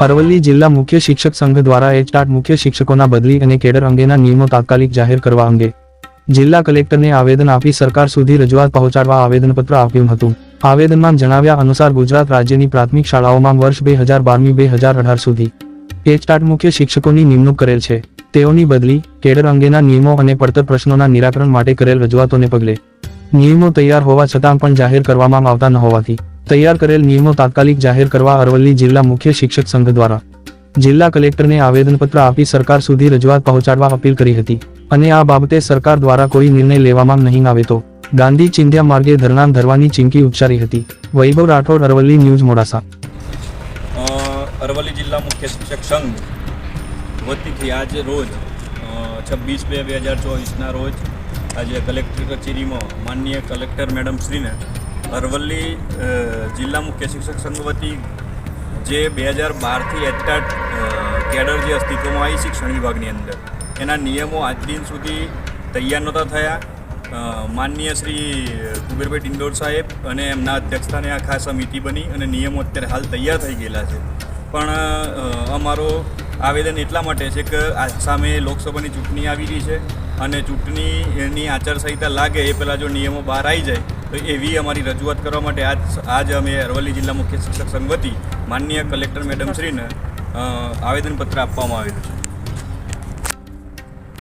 અરવલ્લી જિલ્લા મુખ્ય શિક્ષક સંઘ દ્વારા એચટાટ મુખ્ય શિક્ષકોના બદલી અને કેડર અંગેના નિયમો તાત્કાલિક જાહેર કરવા અંગે જિલ્લા કલેક્ટરને આવેદન આપી સરકાર સુધી રજૂઆત પહોંચાડવા આવેદનપત્ર આપ્યું હતું. આવેદનમાં જણાવ્યા અનુસાર ગુજરાત રાજ્યની પ્રાથમિક શાળાઓમાં વર્ષ બે હજાર બારમી બે હજાર અઢાર સુધી એચટાટ મુખ્ય શિક્ષકોની નિમણૂક કરેલ છે. તેઓની બદલી, કેડર અંગેના નિયમો અને પડતર પ્રશ્નોના નિરાકરણ માટે કરેલ રજૂઆતોને પગલે નિયમો તૈયાર હોવા છતાં પણ જાહેર કરવામાં આવતા ન હોવાથી તૈયાર કરેલ નિયમો તાત્કાલિક જાહેર કરવા અરવલ્લી જિલ્લા મુખ્ય શિક્ષક સંઘ દ્વારા. જિલ્લા કલેક્ટરને આવેદનપત્ર આપી સરકાર સુધી રજૂઆત પહોંચાડવા અપીલ કરી હતી. અને આ બાબતે સરકાર દ્વારા કોઈ નિર્ણય લેવામાં નહીં આવે તો. ગાંધી ચિંધ્યા માર્ગે ધરણા ધરવાની ચીમકી ઉચ્ચારી હતી. વૈભવ રાઠોડ, અરવલ્લી ન્યૂઝ, મોડાસા. અરવલ્લી જિલ્લા મુખ્ય શિક્ષક સંઘ વતીથી આજ રોજ છવ્વીસ બે બે હજાર ચોવીસના રોજ આજે કલેક્ટર કચેરીમાં માનનીય કલેક્ટર મેડમ શ્રીને અરવલ્લી જિલ્લા મુખ્ય શિક્ષક સંઘ વતી જે બે હજાર બારથી એચટાટ કેડર જે અસ્તિત્વમાં આવી શિક્ષણ વિભાગની અંદર. એના નિયમો આજ દિન સુધી તૈયાર નહોતા થયા. માનનીય શ્રી કુબેરભાઈ ડિંડોર સાહેબ અને એમના અધ્યક્ષસ્થાને આ ખાસ સમિતિ બની અને નિયમો અત્યારે હાલ તૈયાર થઈ ગયેલા છે. પણ અમારો આવેદન એટલા માટે છે કે આ સામે લોકસભાની ચૂંટણી આવી રહી છે અને ચૂંટણીની આચારસંહિતા લાગે એ પહેલાં જો નિયમો બહાર આવી જાય તો એવી અમારી રજૂઆત કરવા માટે આજ આજ અમે અરવલ્લી જિલ્લા મુખ્ય શિક્ષક સંઘ વતી માનનીય કલેક્ટર મેડમ શ્રીને આવેદનપત્ર આપવામાં આવેલું છે.